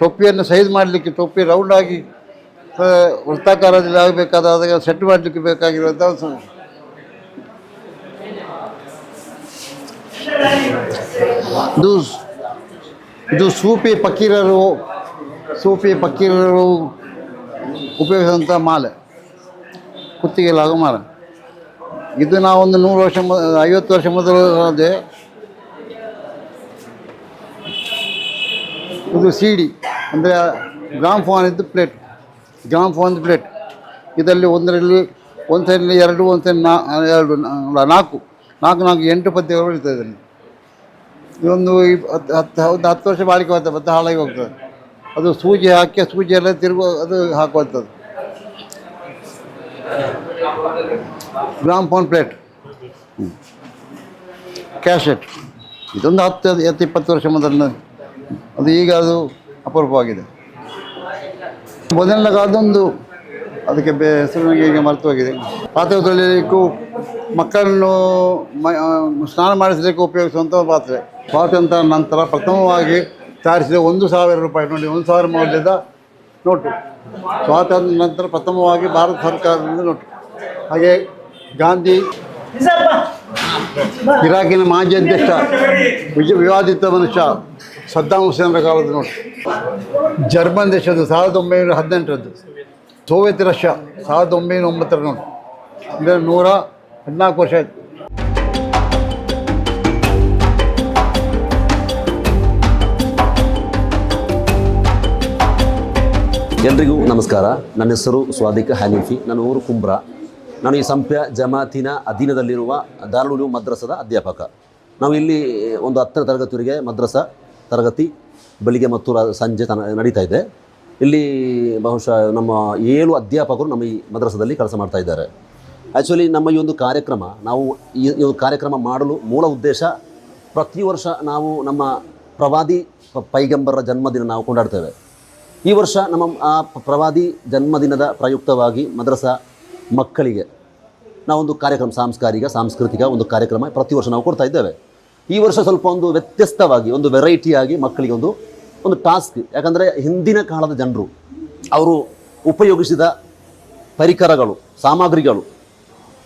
ಟೊಪ್ಪಿಯನ್ನು ಸೈಜ್ ಮಾಡಲಿಕ್ಕೆ ಟೊಪ್ಪಿ ರೌಂಡಾಗಿ ವೃತ್ತಾಕಾರದಲ್ಲಿ ಆಗಬೇಕಾದ ಅದಕ್ಕೆ ಸೆಟ್ ಮಾಡಲಿಕ್ಕೆ ಬೇಕಾಗಿರುವಂಥ ಇದು ಇದು ಸೂಫಿ ಫಕೀರರು ಸೂಫಿ ಫಕೀರರು ಉಪಯೋಗಿಸಿದಂಥ ಮಾಲೆ. ಕುತ್ತಿಗೆಲಾಗೋ ಮಾರ ಇದು ನಾವೊಂದು ನೂರು ವರ್ಷ ಮೊ, ಐವತ್ತು ವರ್ಷ ಮೊದಲು ಇದು ಸಿ ಡಿ ಅಂದರೆ ಗ್ರಾಮ್ ಫೋನ್ ಇದ್ದು ಪ್ಲೇಟ್. Gramophone plate. ಇದರಲ್ಲಿ ಒಂದರಲ್ಲಿ ಒಂದು ಸೈಡ್ನಲ್ಲಿ ಎರಡು ಒಂದು ಸೈಡ್ ನಾ, ಎರಡು ನಾಲ್ಕು ನಾಲ್ಕು ನಾಲ್ಕು, ಎಂಟು ಪದ್ಯಗಳು ಬರ್ತದೆ ಇದರಲ್ಲಿ ಇದೊಂದು ಹತ್ತು ಹತ್ತು ಒಂದು ಹತ್ತು ವರ್ಷ ಬಾಳಿಕೆ ಹೋಗ್ತದೆ ಮತ್ತೆ ಹಾಳಾಗಿ ಹೋಗ್ತದೆ. ಅದು ಸೂಜಿ ಹಾಕಿ ಸೂಜಿ ಎಲ್ಲ ತಿರುಗೋ, ಅದು ಹಾಕುವಂಥದ್ದು. Gram phone plate. ಕ್ಯಾಶೆಟ್ ಇದೊಂದು ಹತ್ತು ಹತ್ತು, ಇಪ್ಪತ್ತು ವರ್ಷ ಮೊದಲಿನ ಅದು ಈಗ ಅದು ಅಪರೂಪವಾಗಿದೆ. ಮೊದಲನೇ ಅದೊಂದು, ಅದಕ್ಕೆ ಬೇ, ಹೆಸರು ಈಗ ಮರೆತು ಹೋಗಿದೆ ಪಾತ್ರೆ ತೊಳೆಯಲಿಕ್ಕೂ, ಮಕ್ಕಳನ್ನು ಸ್ನಾನ ಮಾಡಿಸಲಿಕ್ಕೆ ಉಪಯೋಗಿಸುವಂಥ ಪಾತ್ರೆ. ಸ್ವಾತಂತ್ರ್ಯ ನಂತರ ಪ್ರಥಮವಾಗಿ ತಯಾರಿಸಿದ ಒಂದು ಸಾವಿರ ರೂಪಾಯಿ ನೋಡಿ, ಒಂದು ಸಾವಿರ ಮೌಲ್ಯದ ನೋಟು. ಸ್ವಾತಂತ್ರ್ಯ ನಂತರ ಪ್ರಥಮವಾಗಿ ಭಾರತ ಸರ್ಕಾರದಿಂದ ನೋಟು ಹಾಗೆ ಗಾಂಧಿ ಇರಾಕಿನ ಮಾಜಿ ಅಧ್ಯಕ್ಷ, ವಿಜ ವಿವಾದಿತ ಮನುಷ್ಯ ಸದ್ದಾಂ ಹುಸೇನ್ರ ಕಾಲದ ನೋಟು ಜರ್ಮನ್ ದೇಶದ್ದು ಸಾವಿರದ ಒಂಬೈನೂರ ಹದಿನೆಂಟರದ್ದು, ಸೋವಿಯತ್ ರಷ್ಯಾ ಸಾವಿರದ ಒಂಬೈನೂರ ಒಂಬತ್ತರ ನೋಟು ಅಂದರೆ ನೂರ ಹದಿನಾಲ್ಕು ವರ್ಷ ಆಯಿತು.
ಎಲ್ರಿಗೂ ನಮಸ್ಕಾರ. ನನ್ನ ಹೆಸರು ಸ್ವಾದಿಕ ಹನೀಫಿ. ನನ್ನ ಊರು ಕುಂಬ್ರ. ನಾನು ಈ ಸಂಪ್ಯ ಜಮಾತಿನ ಅಧೀನದಲ್ಲಿರುವ ದಾರುಲು ಮದ್ರಸದ ಅಧ್ಯಾಪಕ. ನಾವು ಇಲ್ಲಿ ಒಂದು ಹತ್ತನೇ ತರಗತಿವರೆಗೆ ಮದ್ರಸ ತರಗತಿ ಬೆಳಿಗ್ಗೆ ಮತ್ತು ಸಂಜೆ ತನ, ನಡೀತಾ ಇದೆ. ಇಲ್ಲಿ ಬಹುಶಃ ನಮ್ಮ ಏಳು ಅಧ್ಯಾಪಕರು ನಮ್ಮ ಈ ಮದ್ರಸದಲ್ಲಿ ಕೆಲಸ ಮಾಡ್ತಾ ಇದ್ದಾರೆ. ಆ್ಯಕ್ಚುಲಿ ನಮ್ಮ ಈ ಒಂದು ಕಾರ್ಯಕ್ರಮ, ನಾವು ಈ ಒಂದು ಕಾರ್ಯಕ್ರಮ ಮಾಡಲು ಮೂಲ ಉದ್ದೇಶ ಪ್ರತಿ ವರ್ಷ ನಾವು ನಮ್ಮ ಪ್ರವಾದಿ ಪೈಗಂಬರ ಜನ್ಮದಿನ ನಾವು ಕೊಂಡಾಡ್ತೇವೆ. ಈ ವರ್ಷ ನಮ್ಮ, ಆ, ಪ್ರವಾದಿ ಜನ್ಮದಿನದ ಪ್ರಯುಕ್ತವಾಗಿ ಮದ್ರಸ ಮಕ್ಕಳಿಗೆ ನಾವೊಂದು ಕಾರ್ಯಕ್ರಮ, ಸಾಂಸ್ಕಾರಿಕ, ಸಾಂಸ್ಕೃತಿಕ ಒಂದು ಕಾರ್ಯಕ್ರಮ ಪ್ರತಿ ವರ್ಷ ನಾವು ಕೊಡ್ತಾ ಇದ್ದೇವೆ. ಈ ವರ್ಷ ಸ್ವಲ್ಪ ಒಂದು ವ್ಯತ್ಯಸ್ತವಾಗಿ, ಒಂದು ವೆರೈಟಿಯಾಗಿ ಮಕ್ಕಳಿಗೆ ಒಂದು ಒಂದು ಟಾಸ್ಕ್. ಯಾಕಂದರೆ ಹಿಂದಿನ ಕಾಲದ ಜನರು, ಅವರು ಉಪಯೋಗಿಸಿದ ಪರಿಕರಗಳು, ಸಾಮಗ್ರಿಗಳು,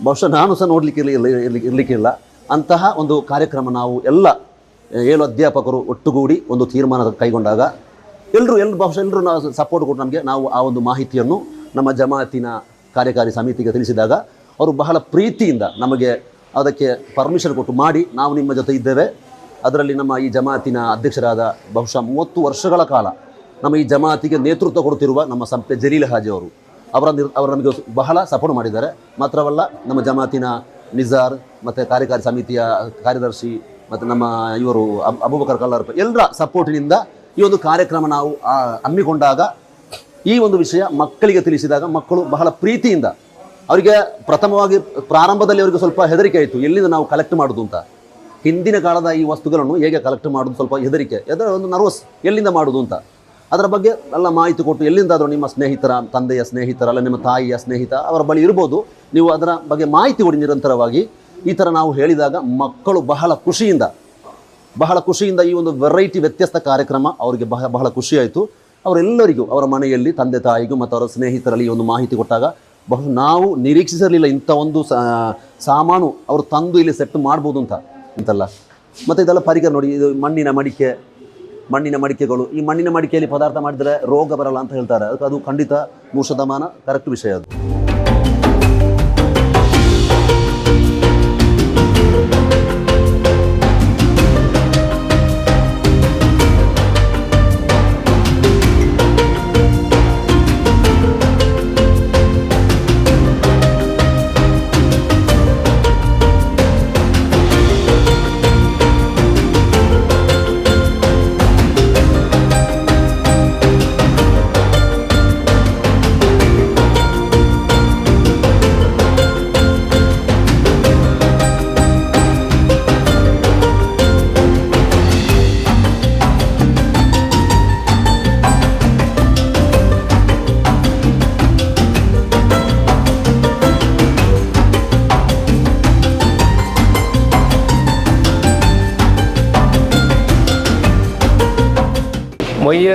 ಬಹುಶಃ ನಾನು ಸಹ ನೋಡಲಿಕ್ಕೆ ಇರಲಿಕ್ಕೆ ಇರಲಿಕ್ಕಿಲ್ಲ ಅಂತಹ ಒಂದು ಕಾರ್ಯಕ್ರಮ ನಾವು ಎಲ್ಲ, ಏಳು ಅಧ್ಯಾಪಕರು ಒಟ್ಟುಗೂಡಿ ಒಂದು ತೀರ್ಮಾನ ಕೈಗೊಂಡಾಗ ಎಲ್ಲರೂ ಎಲ್ಲರೂ ಬಹುಶಃ ಎಲ್ಲರೂ ನಾವು ಸಪೋರ್ಟ್ ಕೊಟ್ಟು ನಮಗೆ ನಾವು ಆ ಒಂದು ಮಾಹಿತಿಯನ್ನು ನಮ್ಮ ಜಮಾತಿನ ಕಾರ್ಯಕಾರಿ ಸಮಿತಿಗೆ ತಿಳಿಸಿದಾಗ ಅವರು ಬಹಳ ಪ್ರೀತಿಯಿಂದ ನಮಗೆ ಅದಕ್ಕೆ ಪರ್ಮಿಷನ್ ಕೊಟ್ಟು ಮಾಡಿ ನಾವು ನಿಮ್ಮ ಜೊತೆ ಇದ್ದೇವೆ. ಅದರಲ್ಲಿ ನಮ್ಮ ಈ ಜಮಾತಿನ ಅಧ್ಯಕ್ಷರಾದ ಬಹುಶಃ ಮೂವತ್ತು ವರ್ಷಗಳ ಕಾಲ ನಮ್ಮ ಈ ಜಮಾತಿಗೆ ನೇತೃತ್ವ ಕೊಡುತ್ತಿರುವ ನಮ್ಮ ಸಂಪೆ ಜಲೀಲ್ ಹಾಜಿ ಅವರು. ಅವರ ನಿರ್, ಅವರು ನಮಗೆ ಬಹಳ ಸಪೋರ್ಟ್ ಮಾಡಿದ್ದಾರೆ. ಮಾತ್ರವಲ್ಲ, ನಮ್ಮ ಜಮಾತಿನ ನಿಜಾರ್ ಮತ್ತು ಕಾರ್ಯಕಾರಿ ಸಮಿತಿಯ ಕಾರ್ಯದರ್ಶಿ ಮತ್ತು ನಮ್ಮ ಇವರು ಅಬ್, ಅಬೂಬಕರ್ ಕಲ್ಲಾರ್ ಎಲ್ಲರ ಸಪೋರ್ಟಿನಿಂದ ಈ ಒಂದು ಕಾರ್ಯಕ್ರಮ ನಾವು ಹಮ್ಮಿಕೊಂಡಾಗ ಈ ಒಂದು ವಿಷಯ ಮಕ್ಕಳಿಗೆ ತಿಳಿಸಿದಾಗ ಮಕ್ಕಳು ಬಹಳ ಪ್ರೀತಿಯಿಂದ ಅವರಿಗೆ ಪ್ರಥಮವಾಗಿ ಪ್ರಾರಂಭದಲ್ಲಿ ಅವರಿಗೆ ಸ್ವಲ್ಪ ಹೆದರಿಕೆ ಆಯಿತು, ಎಲ್ಲಿಂದ ನಾವು ಕಲೆಕ್ಟ್ ಮಾಡೋದು ಅಂತ. ಹಿಂದಿನ ಕಾಲದ ಈ ವಸ್ತುಗಳನ್ನು ಹೇಗೆ ಕಲೆಕ್ಟ್ ಮಾಡೋದು ಸ್ವಲ್ಪ ಹೆದರಿಕೆ ಅದರ ಒಂದು ನರ್ವಸ್ ಎಲ್ಲಿಂದ ಮಾಡೋದು ಅಂತ. ಅದರ ಬಗ್ಗೆ ಎಲ್ಲ ಮಾಹಿತಿ ಕೊಟ್ಟು ಎಲ್ಲಿಂದಾದರೂ ನಿಮ್ಮ ಸ್ನೇಹಿತರ, ತಂದೆಯ ಸ್ನೇಹಿತರ ಅಲ್ಲ ನಿಮ್ಮ ತಾಯಿಯ ಸ್ನೇಹಿತ ಅವರ ಬಳಿ ಇರ್ಬೋದು, ನೀವು ಅದರ ಬಗ್ಗೆ ಮಾಹಿತಿ ಕೊಡಿ ನಿರಂತರವಾಗಿ. ಈ ಥರ ನಾವು ಹೇಳಿದಾಗ ಮಕ್ಕಳು ಬಹಳ ಖುಷಿಯಿಂದ ಬಹಳ ಖುಷಿಯಿಂದ ಈ ಒಂದು ವೆರೈಟಿ ವ್ಯತ್ಯಸ್ತ ಕಾರ್ಯಕ್ರಮ ಅವರಿಗೆ ಬಹಳ ಬಹಳ ಖುಷಿಯಾಯಿತು. ಅವರೆಲ್ಲರಿಗೂ ಅವರ ಮನೆಯಲ್ಲಿ ತಂದೆ ತಾಯಿಗೂ ಮತ್ತು ಅವರ ಸ್ನೇಹಿತರಲ್ಲಿ ಈ ಒಂದು ಮಾಹಿತಿ ಕೊಟ್ಟಾಗ ಬಹು, ನಾವು ನಿರೀಕ್ಷಿಸಿರಲಿಲ್ಲ ಇಂಥ ಒಂದು ಸಾಮಾನು ಅವರು ತಂದು ಇಲ್ಲಿ ಸೆಟ್ ಮಾಡ್ಬೋದು ಅಂತ, ಅಂತಲ್ಲ. ಮತ್ತು ಇದೆಲ್ಲ ಪರಿಕರ ನೋಡಿ, ಇದು ಮಣ್ಣಿನ ಮಡಿಕೆ, ಮಣ್ಣಿನ ಮಡಿಕೆಗಳು. ಈ ಮಣ್ಣಿನ ಮಡಿಕೆಯಲ್ಲಿ ಪದಾರ್ಥ ಮಾಡಿದರೆ ರೋಗ ಬರಲ್ಲ ಅಂತ ಹೇಳ್ತಾರೆ. ಅದಕ್ಕೆ ಅದು ಖಂಡಿತ ಮೂರು ಶತಮಾನ ಕರೆಕ್ಟ್ ವಿಷಯ ಅದು.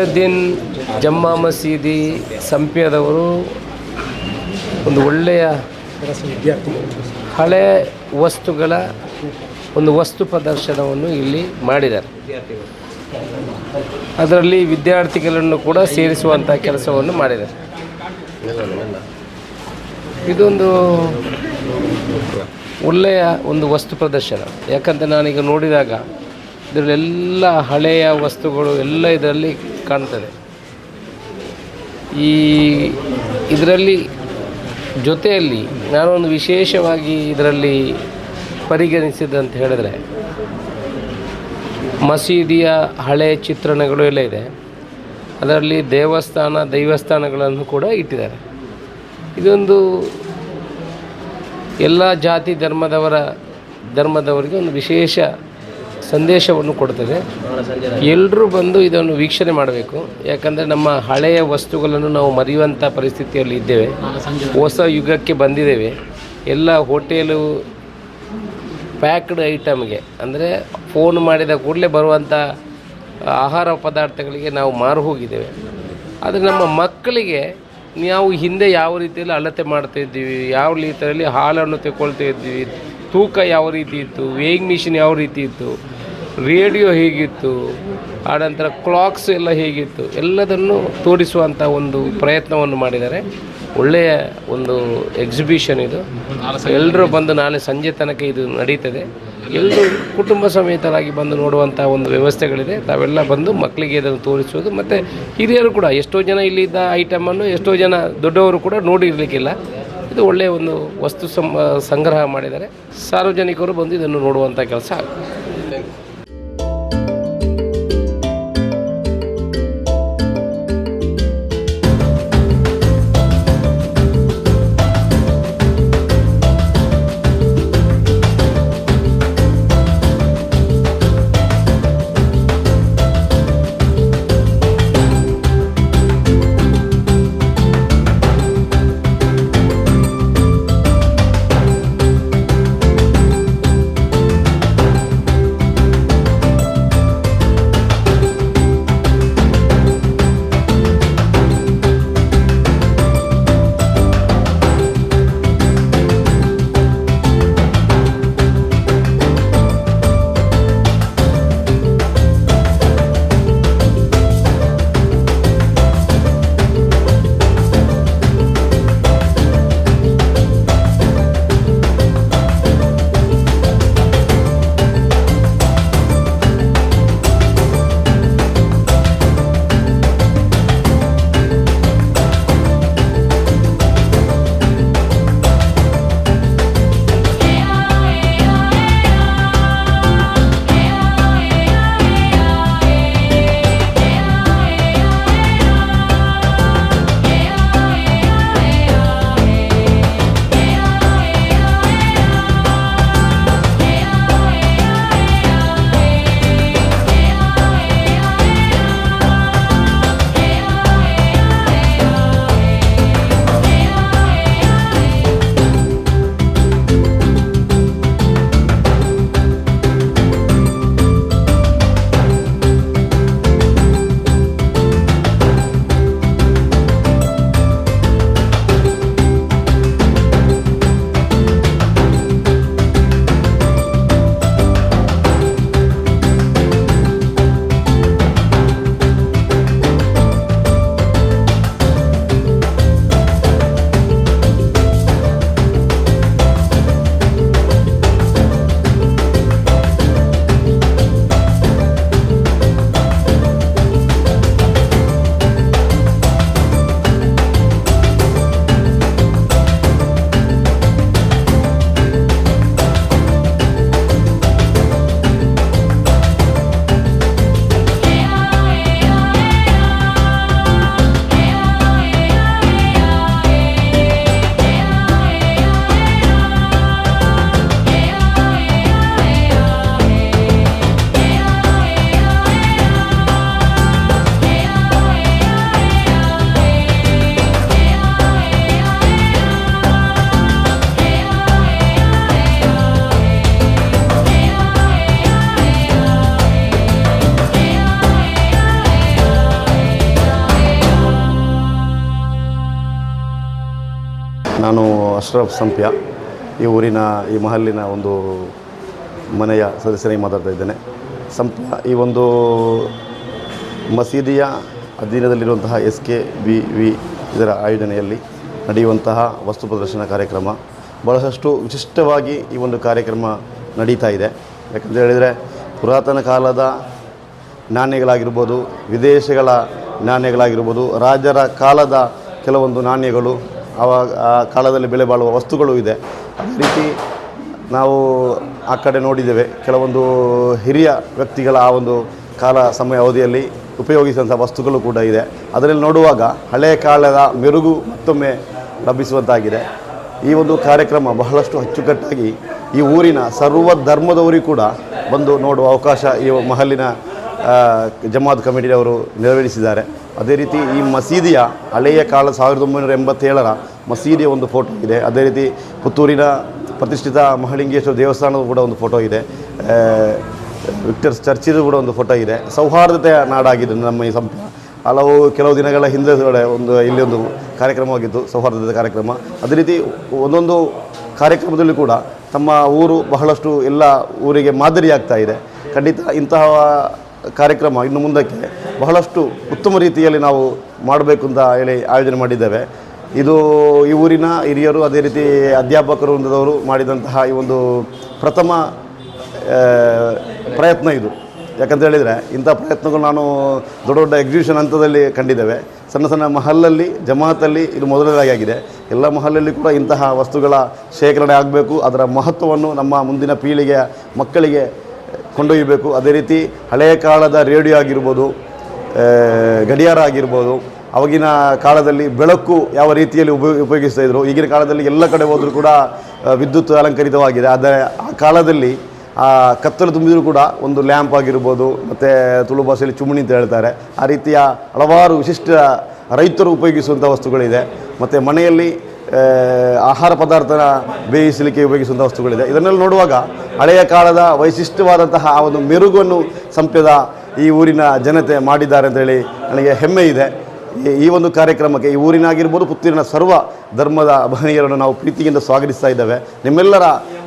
ಮೊಯ್ಯದ್ದೀನ್ ಜಮ್ಮಾ ಮಸೀದಿ ಸಂಪ್ಯದವರು ಒಂದು ಒಳ್ಳೆಯ ಹಳೆ ವಸ್ತುಗಳ ಒಂದು ವಸ್ತು ಪ್ರದರ್ಶನವನ್ನು ಇಲ್ಲಿ ಮಾಡಿದ್ದಾರೆ. ಅದರಲ್ಲಿ ವಿದ್ಯಾರ್ಥಿಗಳನ್ನು ಕೂಡ ಸೇರಿಸುವಂಥ ಕೆಲಸವನ್ನು ಮಾಡಿದ್ದಾರೆ. ಇದೊಂದು ಒಳ್ಳೆಯ ಒಂದು ವಸ್ತು ಪ್ರದರ್ಶನ. ಯಾಕಂದರೆ ನಾನೀಗ ನೋಡಿದಾಗ ಇದರಲ್ಲೆಲ್ಲ ಹಳೆಯ ವಸ್ತುಗಳು ಎಲ್ಲ ಇದರಲ್ಲಿ ಕಾಣ್ತದೆ. ಈ ಇದರಲ್ಲಿ ಜೊತೆಯಲ್ಲಿ ನಾನೊಂದು ವಿಶೇಷವಾಗಿ ಇದರಲ್ಲಿ ಪರಿಗಣಿಸಿದಂತ ಹೇಳಿದ್ರೆ, ಮಸೀದಿಯ ಹಳೆ ಚಿತ್ರಣಗಳು ಎಲ್ಲ ಇದೆ. ಅದರಲ್ಲಿ ದೇವಸ್ಥಾನ, ದೈವಸ್ಥಾನಗಳನ್ನು ಕೂಡ ಇಟ್ಟಿದ್ದಾರೆ. ಇದೊಂದು ಎಲ್ಲ ಜಾತಿ ಧರ್ಮದವರ, ಧರ್ಮದವರಿಗೆ ಒಂದು ವಿಶೇಷ ಸಂದೇಶವನ್ನು ಕೊಡ್ತದೆ. ಎಲ್ಲರೂ ಬಂದು ಇದನ್ನು ವೀಕ್ಷಣೆ ಮಾಡಬೇಕು. ಯಾಕಂದರೆ ನಮ್ಮ ಹಳೆಯ ವಸ್ತುಗಳನ್ನು ನಾವು ಮರೆಯುವಂಥ ಪರಿಸ್ಥಿತಿಯಲ್ಲಿ ಇದ್ದೇವೆ. ಹೊಸ ಯುಗಕ್ಕೆ ಬಂದಿದ್ದೇವೆ. ಎಲ್ಲ ಹೋಟೆಲು ಪ್ಯಾಕ್ಡ್ ಐಟಮ್ಗೆ, ಅಂದರೆ ಫೋನ್ ಮಾಡಿದ ಕೂಡಲೇ ಬರುವಂಥ ಆಹಾರ ಪದಾರ್ಥಗಳಿಗೆ ನಾವು ಮಾರು ಹೋಗಿದ್ದೇವೆ. ಆದರೆ ನಮ್ಮ ಮಕ್ಕಳಿಗೆ ನಾವು ಹಿಂದೆ ಯಾವ ರೀತಿಯಲ್ಲಿ ಅಳತೆ ಮಾಡ್ತಾ ಇದ್ದೀವಿ, ಯಾವ ರೀತಿಯಲ್ಲಿ ಹಾಲನ್ನು ತಗೊಳ್ತಾ ಇದ್ದೀವಿ, ತೂಕ ಯಾವ ರೀತಿ ಇತ್ತು ವೇಯಿಂಗ್ ಮಿಷಿನ್ ಯಾವ ರೀತಿ ಇತ್ತು ರೇಡಿಯೋ ಹೇಗಿತ್ತು ಆನಂತರ ಕ್ಲಾಕ್ಸ್ ಎಲ್ಲ ಹೇಗಿತ್ತು, ಎಲ್ಲದನ್ನು ತೋರಿಸುವಂಥ ಒಂದು ಪ್ರಯತ್ನವನ್ನು ಮಾಡಿದ್ದಾರೆ. ಒಳ್ಳೆಯ ಒಂದು ಎಕ್ಸಿಬಿಷನ್ ಇದು. ಎಲ್ಲರೂ ಬಂದು ನಾಳೆ ಸಂಜೆ ತನಕ ಇದು ನಡೀತದೆ. ಎಲ್ಲರೂ ಕುಟುಂಬ ಸಮೇತರಾಗಿ ಬಂದು ನೋಡುವಂಥ ಒಂದು ವ್ಯವಸ್ಥೆಗಳಿದೆ. ತಾವೆಲ್ಲ ಬಂದು ಮಕ್ಕಳಿಗೆ ಇದನ್ನು ತೋರಿಸುವುದು ಮತ್ತು ಹಿರಿಯರು ಕೂಡ, ಎಷ್ಟೋ ಜನ ಇಲ್ಲಿದ್ದ ಐಟಮನ್ನು ಎಷ್ಟೋ ಜನ ದೊಡ್ಡವರು ಕೂಡ ನೋಡಿರಲಿಕ್ಕಿಲ್ಲ. ಇದು ಒಳ್ಳೆಯ ಒಂದು ವಸ್ತು ಸಂಗ್ರಹ ಮಾಡಿದ್ದಾರೆ. ಸಾರ್ವಜನಿಕರು ಬಂದು ಇದನ್ನು ನೋಡುವಂಥ ಕೆಲಸ ಆಗುತ್ತೆ
ಅಶ್ರಫ್ ಸಂಪ್ಯ ಈ ಊರಿನ, ಈ ಮಹಲ್ಲಿನ ಒಂದು ಮನೆಯ ಸದಸ್ಯನಾಗಿ ಮಾತಾಡ್ತಾ ಇದ್ದೇನೆ. ಸಂಪ್ಯ ಈ ಒಂದು ಮಸೀದಿಯ ಅಧೀನದಲ್ಲಿರುವಂತಹ ಎಸ್ ಕೆ ಬಿ ವಿ ಇದರ ಆಯೋಜನೆಯಲ್ಲಿ ನಡೆಯುವಂತಹ ವಸ್ತು ಪ್ರದರ್ಶನ ಕಾರ್ಯಕ್ರಮ. ಬಹಳಷ್ಟು ವಿಶಿಷ್ಟವಾಗಿ ಈ ಒಂದು ಕಾರ್ಯಕ್ರಮ ನಡೀತಾ ಇದೆ. ಯಾಕಂತ ಹೇಳಿದರೆ, ಪುರಾತನ ಕಾಲದ ನಾಣ್ಯಗಳಾಗಿರ್ಬೋದು, ವಿದೇಶಗಳ ನಾಣ್ಯಗಳಾಗಿರ್ಬೋದು, ರಾಜರ ಕಾಲದ ಕೆಲವೊಂದು ನಾಣ್ಯಗಳು ಆವಾಗ ಆ ಕಾಲದಲ್ಲಿ ಬೆಲೆ ಬಾಳುವ ವಸ್ತುಗಳು ಇದೆ. ಅದೇ ರೀತಿ ನಾವು ಆ ಕಡೆ ನೋಡಿದ್ದೇವೆ ಕೆಲವೊಂದು ಹಿರಿಯ ವ್ಯಕ್ತಿಗಳ ಆ ಒಂದು ಕಾಲ ಸಮಯ ಅವಧಿಯಲ್ಲಿ ಉಪಯೋಗಿಸಿದಂಥ ವಸ್ತುಗಳು ಕೂಡ ಇದೆ. ಅದರಲ್ಲಿ ನೋಡುವಾಗ ಹಳೆಯ ಕಾಲದ ಮೆರುಗು ಮತ್ತೊಮ್ಮೆ ಲಭಿಸುವಂತಾಗಿದೆ. ಈ ಒಂದು ಕಾರ್ಯಕ್ರಮ ಬಹಳಷ್ಟು ಅಚ್ಚುಕಟ್ಟಾಗಿ ಈ ಊರಿನ ಸರ್ವ ಧರ್ಮದವರಿಗೂ ಕೂಡ ಬಂದು ನೋಡುವ ಅವಕಾಶ ಈ ಮಹಲಿನ ಆ, ಜಮಾತ್ ಕಮಿಟಿಯವರು ನೆರವೇರಿಸಿದ್ದಾರೆ. ಅದೇ ರೀತಿ ಈ ಮಸೀದಿಯ ಹಳೆಯ ಕಾಲ ಸಾವಿರದ ಒಂಬೈನೂರ ಎಂಬತ್ತೇಳರ ಮಸೀದಿಯ ಒಂದು ಫೋಟೋ ಇದೆ. ಅದೇ ರೀತಿ ಪುತ್ತೂರಿನ ಪ್ರತಿಷ್ಠಿತ ಮಹಲಿಂಗೇಶ್ವರ ದೇವಸ್ಥಾನದ ಕೂಡ ಒಂದು ಫೋಟೋ ಇದೆ. ವಿಕ್ಟರ್ಸ್ ಚರ್ಚಿದು ಕೂಡ ಒಂದು ಫೋಟೋ ಇದೆ. ಸೌಹಾರ್ದತೆಯ ನಾಡಾಗಿದೆ ನಮ್ಮ ಈ ಸಂಪ, ಹಲವು ಕೆಲವು ದಿನಗಳ ಹಿಂದೆ ಒಂದು, ಇಲ್ಲಿ ಒಂದು ಕಾರ್ಯಕ್ರಮವಾಗಿತ್ತು ಸೌಹಾರ್ದತೆ ಕಾರ್ಯಕ್ರಮ. ಅದೇ ರೀತಿ ಒಂದೊಂದು ಕಾರ್ಯಕ್ರಮದಲ್ಲಿ ಕೂಡ ತಮ್ಮ ಊರು ಬಹಳಷ್ಟು ಎಲ್ಲ ಊರಿಗೆ ಮಾದರಿಯಾಗ್ತಾ ಇದೆ. ಖಂಡಿತ ಇಂತಹ ಕಾರ್ಯಕ್ರಮ ಇನ್ನು ಮುಂದಕ್ಕೆ ಬಹಳಷ್ಟು ಉತ್ತಮ ರೀತಿಯಲ್ಲಿ ನಾವು ಮಾಡಬೇಕು ಅಂತ ಹೇಳಿ ಆಯೋಜನೆ ಮಾಡಿದ್ದೇವೆ. ಇದು ಈ ಊರಿನ ಹಿರಿಯರು ಅದೇ ರೀತಿ ಅಧ್ಯಾಪಕರು ವೃಂದದವರು ಮಾಡಿದಂತಹ ಈ ಒಂದು ಪ್ರಥಮ ಪ್ರಯತ್ನ ಇದು. ಯಾಕಂತ ಹೇಳಿದರೆ ಇಂಥ ಪ್ರಯತ್ನಗಳು ನಾನು ದೊಡ್ಡ ದೊಡ್ಡ ಎಕ್ಸಿಬಿಷನ್ ಹಂತದಲ್ಲಿ ಕಂಡಿದ್ದೇವೆ. ಸಣ್ಣ ಸಣ್ಣ ಮಹಲ್ಲಲ್ಲಿ ಜಮಾತಲ್ಲಿ ಇದು ಮೊದಲನೇದಾಗಿ ಆಗಿದೆ. ಎಲ್ಲ ಮಹಲ್ಲಲ್ಲಿ ಕೂಡ ಇಂತಹ ವಸ್ತುಗಳ ಶೇಖರಣೆ ಆಗಬೇಕು. ಅದರ ಮಹತ್ವವನ್ನು ನಮ್ಮ ಮುಂದಿನ ಪೀಳಿಗೆಯ ಮಕ್ಕಳಿಗೆ ಕೊಂಡೊಯ್ಯಬೇಕು. ಅದೇ ರೀತಿ ಹಳೆಯ ಕಾಲದ ರೇಡಿಯೋ ಆಗಿರ್ಬೋದು ಗಡಿಯಾರ ಆಗಿರ್ಬೋದು ಅವಾಗಿನ ಕಾಲದಲ್ಲಿ ಬೆಳಕು ಯಾವ ರೀತಿಯಲ್ಲಿ ಉಪಯೋಗ ಉಪಯೋಗಿಸ್ತಾ ಇದ್ರು, ಈಗಿನ ಕಾಲದಲ್ಲಿ ಎಲ್ಲ ಕಡೆ ಹೋದರೂ ಕೂಡ ವಿದ್ಯುತ್ ಅಲಂಕರಿತವಾಗಿದೆ. ಆದರೆ ಆ ಕಾಲದಲ್ಲಿ, ಆ, ಕತ್ತಲು ತುಂಬಿದರೂ ಕೂಡ ಒಂದು ಲ್ಯಾಂಪ್ ಆಗಿರ್ಬೋದು, ಮತ್ತು ತುಳು ಭಾಷೆಯಲ್ಲಿ ಚುಮಣಿ ಅಂತ ಹೇಳ್ತಾರೆ. ಆ ರೀತಿಯ ಹಲವಾರು ವಿಶಿಷ್ಟ ರೈತರು ಉಪಯೋಗಿಸುವಂಥ ವಸ್ತುಗಳಿದೆ. ಮತ್ತು ಮನೆಯಲ್ಲಿ ಆಹಾರ ಪದಾರ್ಥನ ಬೇಯಿಸಲಿಕ್ಕೆ ಉಪಯೋಗಿಸುವಂಥ ವಸ್ತುಗಳಿದೆ. ಇದನ್ನೆಲ್ಲ ನೋಡುವಾಗ ಹಳೆಯ ಕಾಲದ ವೈಶಿಷ್ಟ್ಯವಾದಂತಹ ಆ ಒಂದು ಮೆರುಗನ್ನು ಸಂಪ್ಯದ ಈ ಊರಿನ ಜನತೆ ಮಾಡಿದ್ದಾರೆ ಅಂತೇಳಿ ನನಗೆ ಹೆಮ್ಮೆ ಇದೆ. ಈ- ಒಂದು ಕಾರ್ಯಕ್ರಮಕ್ಕೆ ಈ ಊರಿನಾಗಿರ್ಬೋದು ಪುತ್ತೂರಿನ ಸರ್ವ ಧರ್ಮದ ಅಭಿನಯರನ್ನು ನಾವು ಪ್ರೀತಿಯಿಂದ ಸ್ವಾಗತಿಸ್ತಾ ಇದ್ದೇವೆ. ನಿಮ್ಮೆಲ್ಲರ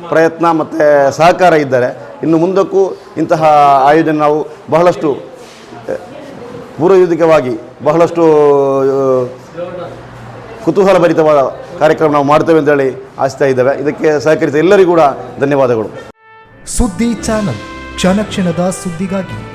ಪ್ರಯತ್ನ ಮತ್ತು ಸಹಕಾರ ಇದ್ದರೆ ಇನ್ನು ಮುಂದಕ್ಕೂ ಇಂತಹ ಆಯೋಜನೆ ನಾವು ಬಹಳಷ್ಟು ಪೂರ್ವಯೋಧಿಕವಾಗಿ ಬಹಳಷ್ಟು ಕುತೂಹಲಭರಿತವಾದ ಕಾರ್ಯಕ್ರಮ ನಾವು ಮಾಡ್ತೇವೆ ಅಂತೇಳಿ ಆಸ್ತಾ ಇದ್ದೇವೆ. ಇದಕ್ಕೆ ಸಹಕರಿಸಿದ ಎಲ್ಲರಿಗೂ ಕೂಡ ಧನ್ಯವಾದಗಳು.
ಸುದ್ದಿ ಚಾನಲ್ ಕ್ಷಣ ಕ್ಷಣದ ಸುದ್ದಿಗಾಗಿ